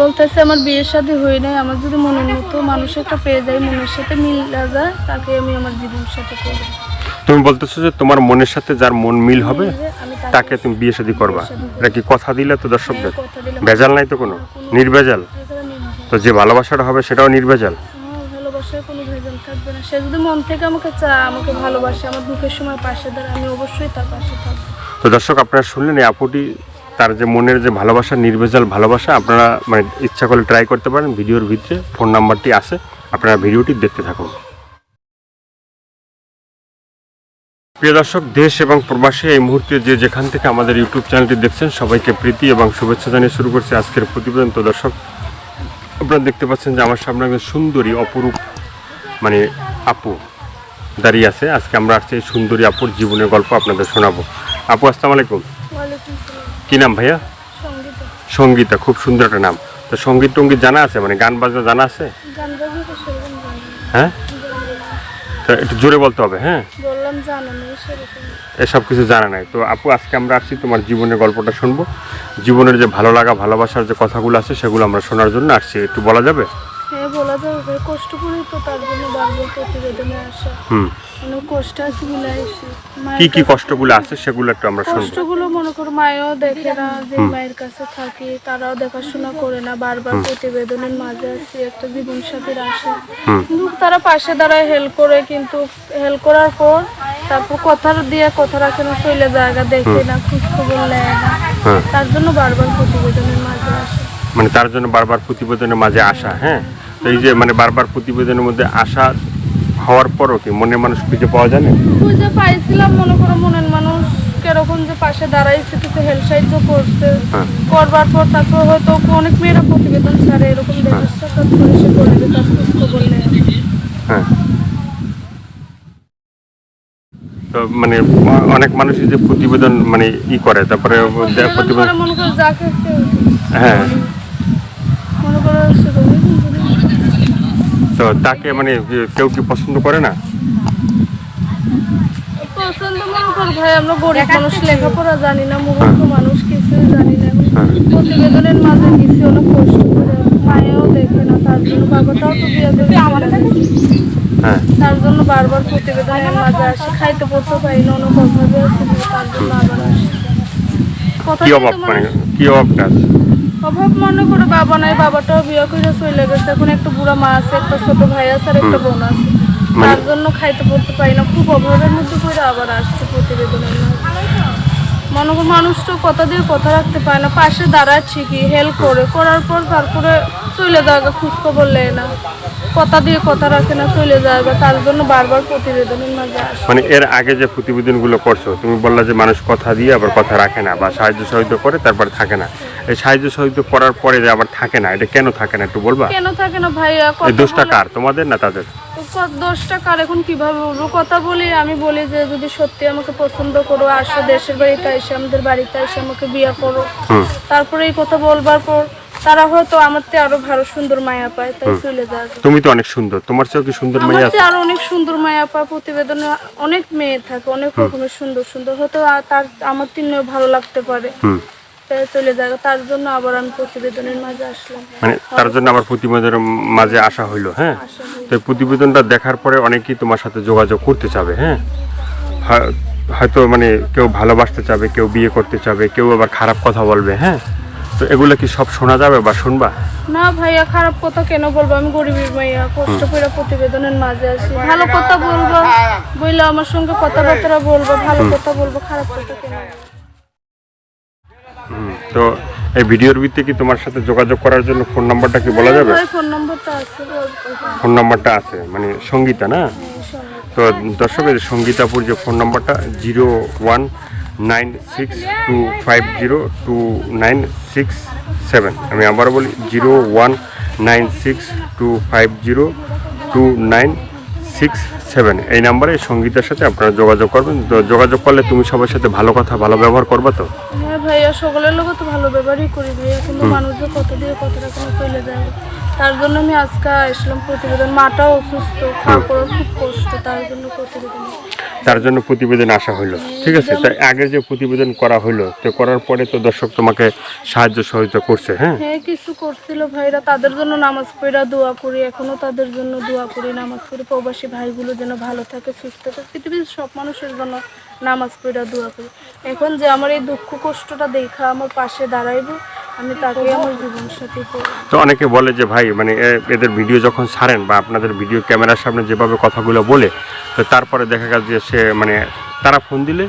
বলতেছে আমার বিয়ের সাথে হয়ে নাই আমার যদি মনের মতো মানুষ একটা পেয়ে যায় মনের সাথে মিলা যায় তাকে আমি আমার জীবনের সাথে করব। তুমি বলতেছো যে তোমার মনের সাথে যার মন মিল হবে তাকে তুমি বিয়ে শাদী করবা। এটা কি কথা দিলে তো দর্শকদের? ভেজাল নাই তো কোনো? নির্ভেজাল? তো যে ভালোবাসাটা হবে সেটাও নির্ভেজাল? ভালোবাসায় কোনো ভেজাল থাকবে না। সে যদি মন থেকে আমাকে চায় আমাকে ভালোবাসে আমার দুঃখের সময় পাশে দাঁড়ায় আমি অবশ্যই তার পাশে থাকব। তো দর্শক আপনারা শুনলেন এই আপুটি তার যে মনের যে ভালোবাসা, নির্ভেজাল ভালোবাসা, আপনারা মানে ইচ্ছা করলে ট্রাই করতে পারেন। ভিডিওর ভিতরে ফোন নাম্বারটি আছে। আপনারা ভিডিওটি দেখতে থাকুন। প্রিয় দর্শক, দেশ এবং প্রবাসী, এই মুহূর্তে যে যেখান থেকে আমাদের ইউটিউব চ্যানেলটি দেখছেন, সবাইকে প্রীতি এবং শুভেচ্ছা জানিয়ে শুরু করছে আজকের প্রতিবেদন। তো দর্শক, আপনারা দেখতে পাচ্ছেন যে আমার সামনে একজন সুন্দরী, অপরূপ মানে আপু দাঁড়িয়ে আছে। আজকে আমরা আসছি এই সুন্দরী আপুর জীবনের গল্প আপনাদের শোনাবো। আপু, আসসালামু আলাইকুম। কি নাম ভাইয়া? সংগীত। খুব সুন্দর একটা নাম। তো সংগীত টঙ্গীত জানা আছে? মানে গান বাজনা জানা আছে। হ্যাঁ? তো একটু জোরে বলতে হবে হ্যাঁ? এসব কিছু জানা নাই। তো আপু আজকে আমরা আসছি তোমার জীবনের গল্পটা শুনব। জীবনের যে ভালো লাগা ভালোবাসার যে কথাগুলো আছে সেগুলো আমরা শোনার জন্য আসছি। একটু বলা যাবে? বলা যাবে কষ্ট করি তো তার জন্য বারবার প্রতিবেদনে আসা। হুম। অনেক কষ্ট আছে কি কি কষ্টগুলো আছে সেগুলো একটু আমরা শুনব। কষ্টগুলো মনে করো দেখে না যে মায়ের কাছে থাকি তারাও দেখাশোনা করে না বারবার প্রতিবেদনের মাঝে আছি একটা জীবন সাথীর আশা কিন্তু তারা পাশে দাঁড়ায় হেল্প করে কিন্তু হেল্প করার পর তারপর কথা দিয়ে কথা রাখে না চলে জায়গা দেখে না খোঁজ খবর নেয় না। হ্যাঁ। তার জন্য বারবার প্রতিবেদনের মাঝে আসে। মানে তার জন্য বারবার প্রতিবেদনের মাঝে আসা হ্যাঁ? এই যে মানে বারবার প্রতিবেদনের মধ্যে আসা হওয়ার পরও কি মনে মানুষ খুঁজে পাওয়া যায় না? খুঁজে পাইছিলাম মনে করো মনের মানুষ কীরকম যে পাশে দাঁড়াইছে কিছু হেল্প সাহায্য করছে। হ্যাঁ। করবার পর তারপর হয়তো অনেক মেয়েরা প্রতিবেদন ছাড়ে এরকম দেখা করে সে করে যে তার খোঁজ খবর হ্যাঁ। তো মানে অনেক মানুষই যে প্রতিবেদন মানে ই করে তারপরে প্রতিবেদন মনে করো যাকে হ্যাঁ। মনে করো তো তাকে মানে কেউ কি পছন্দ করে না? পছন্দ মনে করো ভাই আমরা গরিব মানুষ লেখাপড়া জানি না মূর্খ মানুষ কিছু জানি না। হ্যাঁ। প্রতিবেদনের মাঝে গেছি অনেক কষ্ট করে মায়েও দেখে না তার জন্য বাবাটাও তো বিয়ে করে হ্যাঁ। তার জন্য বারবার প্রতিবেদনের মাঝে আসি। খাইতে পড়তে পারি না অনেক অভাবে আছে তার জন্য আবার আসি। কথা কি অভাব মানে কি অভাবটা আছে? অভাব মনে করে বাবা নাই বাবাটাও বিয়ে করে চলে গেছে। এখন একটা বুড়া মা আছে একটা ছোট ভাই আছে আর একটা বোন আছে। মানে- তার জন্য খাইতে পড়তে পারি না খুব অভাবের মধ্যে করে আবার আসছে প্রতিবেদনের মনে করো মানুষ তো কথা দিয়ে কথা রাখতে পারে না পাশে দাঁড়াচ্ছি কি হেল্প করে। করার পর তারপরে চলে যাবে খোঁজ খবর নেয় না। কথা দিয়ে কথা রাখে না চলে যাবে। তার জন্য বারবার প্রতিবেদনের মাঝে আসে। মানে এর আগে যে প্রতিবেদনগুলো করছ তুমি বললা যে মানুষ কথা দিয়ে আবার কথা রাখে না বা সাহায্য সহযোগিতা করে তারপর থাকে না। সাহায্য সহযোগিতা করার পরে যে আবার থাকে না এটা কেন থাকে না একটু বলবা? কেন থাকে না ভাইয়া এই দোষটা কার? তোমাদের না তাদের? দোষটা কার এখন কীভাবে বলব? কথা বলি আমি বলি যে যদি সত্যি আমাকে পছন্দ করো আসো দেশের বাড়িতে এসে আমাদের বাড়িতে এসে আমাকে বিয়ে করো। তারপরে এই কথা বলবার পর তারা হয়তো আমার থেকে আরও ভালো সুন্দর মায়া পায় তাই চলে যাবে তুমি তো অনেক সুন্দর তোমার চেয়েও কি সুন্দর মেয়ে আছে? আরও অনেক সুন্দর মায়া পায় প্রতিবেদনে অনেক মেয়ে থাকে অনেক রকমের সুন্দর সুন্দর। হয়তো তার আমার তিনিও ভালো লাগতে পারে। চলে তার জন্য আবার আমি প্রতিবেদনের মাঝে আসলাম। মানে তার জন্য আবার প্রতিবেদনের মাঝে আসা হইল হ্যাঁ? তো প্রতিবেদনটা দেখার পরে অনেকেই তোমার সাথে যোগাযোগ করতে চাবে হ্যাঁ? হয়তো মানে কেউ ভালোবাসতে চাবে কেউ বিয়ে করতে চাবে কেউ আবার খারাপ কথা বলবে হ্যাঁ? তো এগুলো কি সব শোনা যাবে বা শুনবা? না ভাইয়া খারাপ কথা কেন বলব? আমি গরিবের মাইয়া কষ্ট করে প্রতিবেদনের মাঝে আছি ভালো কথা বলব বইলে আমার সঙ্গে কথাবার্তা বলব ভালো কথা বলব খারাপ কথা কেন? তো এই ভিডিওর ভিত্তিতে কি তোমার সাথে যোগাযোগ করার জন্য ফোন নাম্বারটা কি বলা যাবে? ফোন নম্বরটা আছে ফোন নাম্বারটা আছে মানে সঙ্গীতা না? তো দর্শকের সঙ্গীতাপুর যে ফোন নাম্বারটা zero one nine six two five zero two nine six seven. আমি আবার বলি zero one nine six two five zero two nine six seven. এই নাম্বারে সঙ্গীতের সাথে আপনারা যোগাযোগ করবেন। তো যোগাযোগ করলে তুমি সবার সাথে ভালো কথা ভালো ব্যবহার করবা তো? হ্যাঁ ভাইয়া সকলের লোক তো ভালো ব্যবহারই করি ভাইয়া। কিন্তু মানুষ কত দিয়ে কত রকম যাবে তার জন্য আমি আজকে আসলাম প্রতিবেদন। মাটাও অসুস্থ খাওয়া খুব কষ্ট তার জন্য প্রতিবেদন। তার জন্য প্রতিবেদন আসা হলো। ঠিক আছে তাই আগে যে প্রতিবেদন করা হলো তো করার পরে তো দর্শক তোমাকে সাহায্য সহযোগিতা করছে হ্যাঁ? হ্যাঁ কিছু করছিল ভাইরা। তাদের জন্য নামাজ পড়া দোয়া করি। এখনও তাদের জন্য দোয়া করি নামাজ পড়ি। প্রবাসী ভাইগুলো যেন ভালো থাকে সুস্থ থাকে। পৃথিবীর সব মানুষের জন্য নামাজ পড়া দোয়া করি। এখন যে আমার এই দুঃখ কষ্টটা দেখা আমার পাশে দাঁড়াইবো আমি তাকে আমার জীবন সাথী তো অনেকে বলে যে ভাই মানে এ- এদের ভিডিও যখন ছাড়েন বা আপনাদের ভিডিও ক্যামেরার সামনে যেভাবে কথাগুলো বলে তো তারপরে দেখা গেল যে সে মানে তারা ফোন দিলে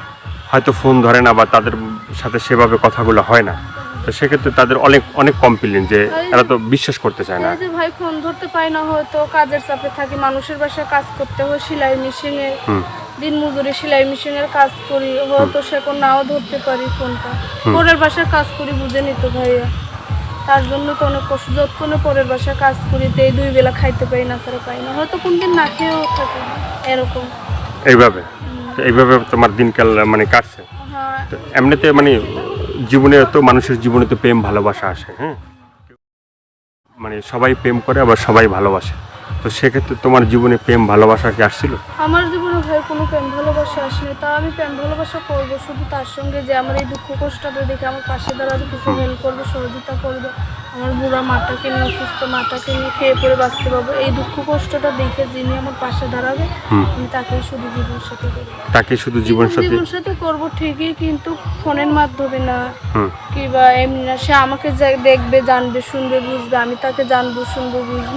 হয়তো ফোন ধরে না বা তাদের সাথে সেভাবে কথাগুলো হয় না। তো সেক্ষেত্রে তাদের অনেক অনেক কমপ্লেন যে এরা তো বিশ্বাস করতে চায় না। যে ভাই ফোন ধরতে পায় না হয়তো কাজের চাপে থাকি মানুষের বাসায় কাজ করতে হয় সেলাই মেশিনে হুম। দিন মজুরি সেলাই মেশিনের কাজ করি হয়তো সে এখন নাও ধরতে পারি ফোনটা। পরের বাসায় কাজ করি বুঝে নিত ভাইয়া। তার জন্য তো অনেক কষ্ট যতক্ষণে পরের বাসায় কাজ করি তো এই দুই বেলা খাইতে পাই না তারা পাই না। হয়তো কোনদিন না খেয়েও থাকে এরকম। এইভাবে? এইভাবে তোমার দিনকাল মানে কাটছে? হ্যাঁ। এমনিতে মানে জীবনে তো মানুষের জীবনে তো প্রেম ভালোবাসা আসে হ্যাঁ? মানে সবাই প্রেম করে আবার সবাই ভালোবাসে। তো সেক্ষেত্রে তোমার জীবনে প্রেম ভালোবাসা কি আসছিল? আমার ভাই কোনো প্রেম ভালোবাসা আসে না তা আমি প্রেম ভালোবাসা করব শুধু তার সঙ্গে যে আমার এই দুঃখ কষ্টটা দেখে আমার পাশে দাঁড়াবে কিছু হেল্প করবে সহযোগিতা করবে। আমার বুড়া মাটাকে নিয়ে অসুস্থ মাটাকে নিয়ে খেয়ে পরে বাঁচতে পারব। এই দুঃখ কষ্টটা দেখে যিনি আমার পাশে দাঁড়াবে আমি তাকে শুধু জীবন সাথী করব। তাকে শুধু জীবন সাথী? জীবন সাথী করব ঠিকই কিন্তু ফোনের মাধ্যমে না। কিংবা এমনি না সে আমাকে দেখবে জানবে শুনবে বুঝবে আমি তাকে জানব শুনব বুঝব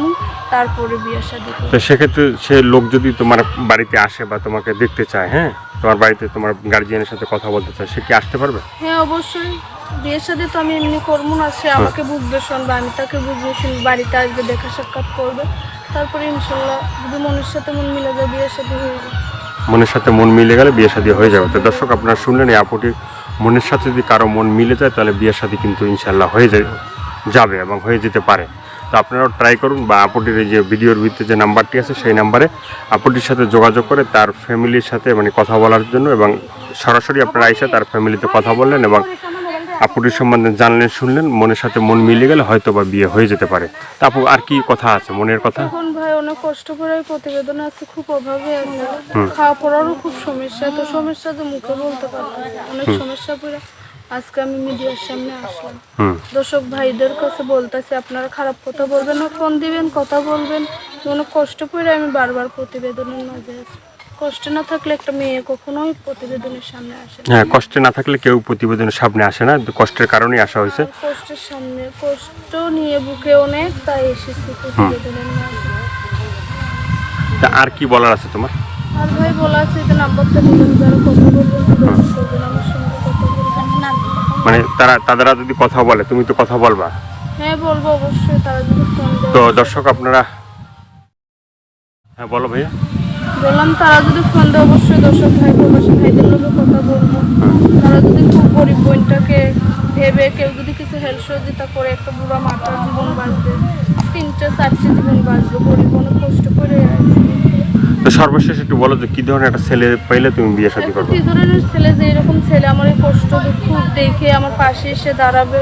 তারপরে বিয়ে শাদী করব। তো সেক্ষেত্রে সে লোক যদি তোমার বাড়িতে আসে বা তোমাকে দেখতে চায় হ্যাঁ? তোমার বাড়িতে তোমার গার্জিয়ানের সাথে কথা বলতে চায় সে কি আসতে পারবে? হ্যাঁ অবশ্যই। বিয়ের সাথে তো আমি এমনি করব না, সে আমাকে বুঝবে শুনবে আমি তাকে বুঝবে শুনবে বাড়িতে আসবে, দেখা সাক্ষাৎ করবে। তারপরে ইনশাল্লাহ যদি মনের সাথে মন মিলে যায়, বিয়ের সাথে হয়ে যাবে। মনের সাথে মন মিলে গেলে বিয়ে শাদী হয়ে যাবে। তো দর্শক, আপনারা শুনলেন এই আপুটির মনের সাথে যদি কারও মন মিলে যায়, তাহলে বিয়ের শাদী কিন্তু ইনশাল্লাহ হয়ে যাবে এবং হয়ে যেতে পারে। তো আপনারাও ট্রাই করুন বা আপুটির যে ভিডিওর ভিতরে যে নাম্বারটি আছে, সেই নাম্বারে আপুটির সাথে যোগাযোগ করে তার ফ্যামিলির সাথে মানে কথা বলার জন্য এবং সরাসরি আপনারা এসে তার ফ্যামিলিতে কথা বললেন এবং আপুটির সম্বন্ধে জানলেন শুনলেন মনের সাথে মন মিলে গেলে হয়তো বা বিয়ে হয়ে যেতে পারে। তা আপু আর কি কথা আছে মনের কথা? এখন ভাই অনেক কষ্ট করে প্রতিবেদন আছে খুব অভাবে আছে। খাওয়া পড়ারও খুব সমস্যা তো সমস্যা তো মুখে বলতে। অনেক সমস্যা পড়ে আজকে আমি মিডিয়ার সামনে আসলাম। দর্শক ভাইদের কাছে বলতেছি আপনারা খারাপ কথা বলবেন না ফোন দিবেন কথা বলবেন। অনেক কষ্ট করে আমি বারবার প্রতিবেদনের মাঝে আছি। কষ্ট না থাকলে একটা মেয়ে কখনোই প্রতিবেদনের সামনে আসে না। হ্যাঁ কষ্টে না থাকলে কেউ প্রতিবেদনের সামনে আসে না। কষ্টের কারণেই আসা হয়েছে। কষ্টের সামনে কষ্ট নিয়ে বুকে অনেক তাই এসেছি প্রতিবেদনের তা আর কি বলার আছে তোমার? আর ভাই বলা আছে যে নাম্বারটা দিবেন যারা কথা বলবেন আমার সঙ্গে কথা বলবেন মানে তারা তারা যদি কথা বলে তুমি তো কথা বলবা? হ্যাঁ বলব অবশ্যই তারা যদি ফোন তো দর্শক আপনারা হ্যাঁ বলো ভাইয়া। বললাম তারা যদি ফোন দেয় অবশ্যই দর্শক ভাই প্রবাসী ভাইদের লোকের কথা বলব। তারা যদি খুব গরিব বোনটাকে ভেবে কেউ যদি কিছু হেল্প সহযোগিতা করে একটা বুড়া মাটার জীবন বাঁচবে তিনটে চারটে জীবন বাঁচবে গরিব অনেক কষ্ট করে তো সর্বশেষ একটু বলো যে কি ধরনের একটা ছেলে পাইলে তুমি বিয়ে শাদী করবে? কি ধরনের ছেলে যে এরকম ছেলে আমার এই কষ্ট দুঃখ দেখে আমার পাশে এসে দাঁড়াবে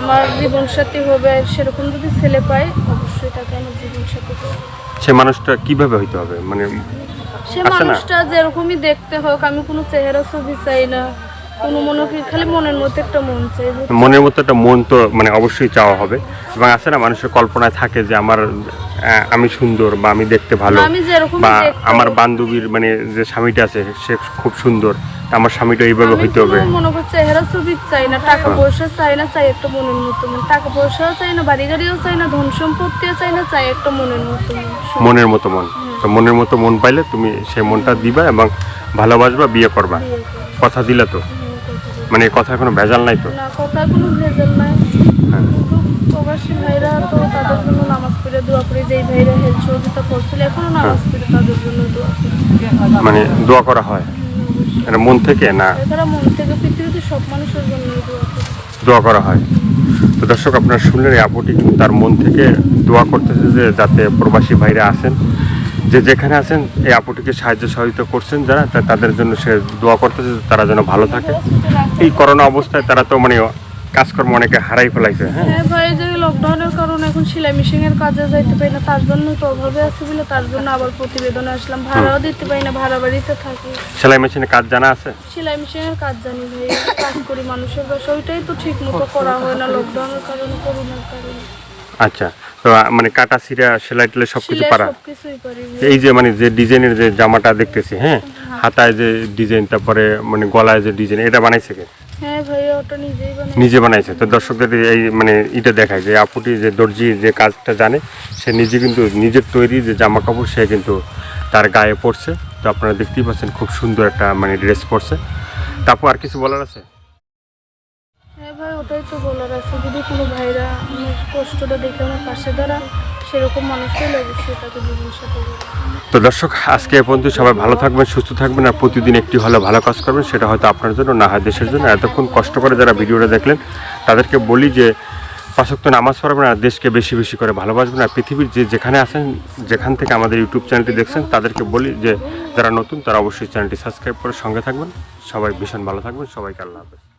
আমার জীবন সাথী হবে সেরকম যদি ছেলে পাই অবশ্যই তাকে আমার জীবন সাথী করব সে মানুষটা কীভাবে হইতে হবে? মানে সে মানুষটা যেরকমই দেখতে হোক আমি কোনো চেহারা ছবি চাই না। কোনো মনে কি খালি মনের মতো একটা মন চাই মনের মতো একটা মন তো মানে অবশ্যই চাওয়া হবে। এবং আছে না মানুষের কল্পনায় থাকে যে আমার আমি সুন্দর বা আমি দেখতে ভালো বা আমার বান্ধবীর মানে যে স্বামীটা আছে সে খুব সুন্দর। আমার স্বামীটা এইভাবে হইতে হবে। মনে করছি চেহারা ছবি চাই না টাকা পয়সা চাই না চাই একটা মনের মতো। মন টাকা পয়সাও চাই না বাড়ি গাড়িও চাই না ধন সম্পত্তিও চাই না চাই একটা মনের মতো। মন মনের মতো মন। তো মনের মতো মন পাইলে তুমি সেই মনটা দিবা এবং ভালোবাসবা বিয়ে করবা। কথা দিলা তো। বলি। মানে কথা কোনো ভেজাল নাই তো? না কথা কোনো ভেজাল নাই। হ্যাঁ। প্রবাসী ভাইরা তো তাদের জন্য নামাজ পড়ে দোয়া করে যেই ভাইরা হেল্প সহযোগিতা করছিল এখনও নামাজ পড়ে তাদের জন্য দোয়া মানে দোয়া করা হয়? এটা মন থেকে না? এছাড়া মন থেকে পৃথিবীতে সব মানুষের জন্য দোয়া দোয়া করা হয়। তো দর্শক আপনারা শুনলেন এই আপুটি কিন্তু তার মন থেকে দোয়া করতেছে যে যাতে প্রবাসী ভাইরা আছেন যে যেখানে আছেন এই আপুটিকে সাহায্য সহযোগিতা করছেন যারা তাদের জন্য সে দোয়া করতেছে যে তারা যেন ভালো থাকে। এই করোনা অবস্থায় তারা তো মানে কাজকর্ম অনেকে হারাই ফেলাইছে হ্যাঁ? হ্যাঁ ভাই এই যে লকডাউনের কারণে এখন সেলাই মেশিনের কাজে যাইতে পারি না তার জন্য তো অভাবে আছি বলে তার জন্য আবার প্রতিবেদনে আসলাম। ভাড়াও দিতে পারি না ভাড়া বাড়িতে থাকি। সেলাই মেশিনে কাজ জানা আছে? সেলাই মেশিনের কাজ জানি ভাই কাজ করি মানুষের বাসা ওইটাই তো ঠিক মতো করা হয় না লকডাউনের কারণে করোনার কারণে। আচ্ছা তো মানে কাটা সিরা সেলাই টেলাই সব কিছু সেলাই পারা। এই যে মানে যে ডিজাইনের যে জামাটা দেখতেছি হ্যাঁ? হাতায় যে ডিজাইন তারপরে মানে গলায় যে ডিজাইন এটা বানাইছে কে? হ্যাঁ নিজে বানাইছে। তো দর্শকদের এই মানে এটা দেখায় যে আপুটি যে দর্জি যে কাজটা জানে সে নিজে কিন্তু নিজের তৈরি যে জামা কাপড় সে কিন্তু তার গায়ে পড়ছে। তো আপনারা দেখতেই পাচ্ছেন খুব সুন্দর একটা মানে ড্রেস পরছে। তারপর আর কিছু বলার আছে? হ্যাঁ ওটাই তো বলার আছে। যদি কোনো ভাইরা আমার কষ্টটা দেখে আমার পাশে দাঁড়া, সেরকম মানুষ পেলে অবশ্যই তাকে জীবন সাথে তো দর্শক, আজকে এ পর্যন্ত সবাই ভালো থাকবেন, সুস্থ থাকবেন আর প্রতিদিন একটি হলে ভালো কাজ করবেন, সেটা হয়তো আপনার জন্য না, হয় দেশের জন্য। এতক্ষণ কষ্ট করে যারা ভিডিওটা দেখলেন, তাদেরকে বলি যে পাশক্ত নামাজ পড়াবেন আর দেশকে বেশি বেশি করে ভালোবাসবেন। আর পৃথিবীর যে যেখানে আছেন, যেখান থেকে আমাদের ইউটিউব চ্যানেলটি দেখছেন, তাদেরকে বলি যে যারা নতুন, তারা অবশ্যই চ্যানেলটি সাবস্ক্রাইব করে সঙ্গে থাকবেন। সবাই ভীষণ ভালো থাকবেন। সবাইকে আল্লাহ হাফেজ।